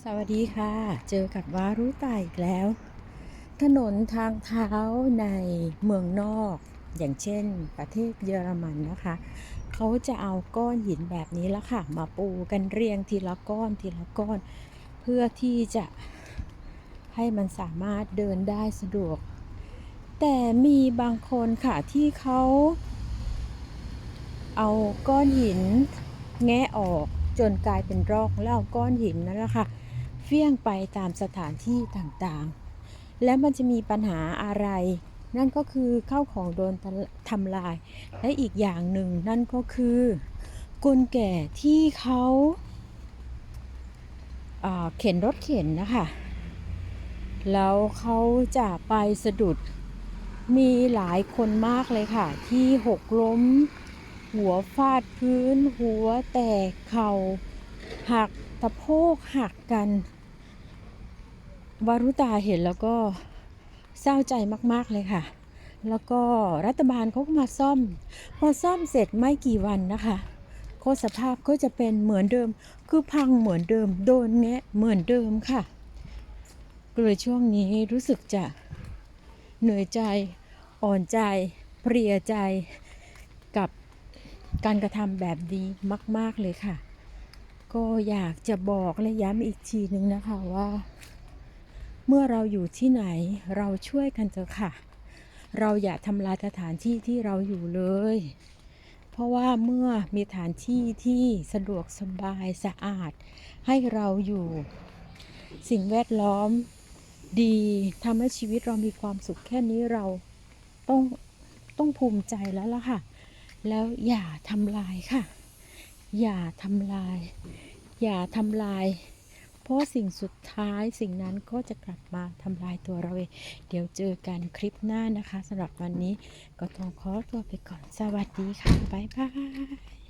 สวัสดีค่ะ เจอกับวารุตาอีกแล้ว ถนนทางเท้าในเมืองนอก อย่างเช่น ประเทศเยอรมันนะคะ เขาจะเอาก้อนหินแบบนี้ละค่ะ มาปูกันเรียงทีละก้อนทีละก้อน เพื่อที่จะให้มันสามารถเดินได้สะดวก แต่มีบางคนค่ะที่เขาเอาก้อนหินแงะออก จนกลายเป็นรองแล้วเอาก้อนหินนั่นแหละค่ะเฟี้ยงไปตามสถานที่ต่างๆ แล้วมันจะมีปัญหาอะไร นั่นก็คือข้าวของโดนทำลาย และอีกอย่างหนึ่งนั่นก็คือคนแก่ที่เขาอ่าเข็นรถเข็นนะคะแล้วเขาจะไปสะดุดมีหลายคนมากเลยค่ะ ที่หกล้ม หัวฟาดพื้น หัวแตกเข่าหักตะโพกหักกัน วารุตาเห็นแล้วก็เศร้าใจมากๆเลยค่ะ แล้วก็รัฐบาลเขาก็มาซ่อม พอซ่อมเสร็จไม่กี่วันนะคะก็สภาพก็จะเป็นเหมือนเดิม คือพังเหมือนเดิม โดนแงะเหมือนเดิมค่ะก็เลยช่วงนี้รู้สึกจะเหนื่อยใจ อ่อนใจ เพลียใจกับ การกระทำแบบนี้มาก ๆเลยค่ะ ก็อยากจะบอกและย้ำอีกทีนึงนะคะว่า เมื่อเราอยู่ที่ไหนเราช่วยกันเถอะค่ะ เราอย่าทำลายสถานที่ที่เราอยู่เลย เพราะว่าเมื่อมีสถานที่ที่สะดวกสบายสะอาด ให้เราอยู่สิ่งแวดล้อมดีทำให้ชีวิตเรามีความสุขแค่นี้เราต้องต้องภูมิใจแล้วล่ะค่ะ แล้วอย่าทำลายค่ะ อย่าทำลาย อย่าทำลาย เพราะสิ่งสุดท้ายสิ่งนั้นก็จะกลับมาทำลายตัวเราเอง เดี๋ยวเจอกันคลิปหน้านะคะสำหรับวันนี้ก็ต้องขอตัวไปก่อนสวัสดีค่ะ บ๊ายบาย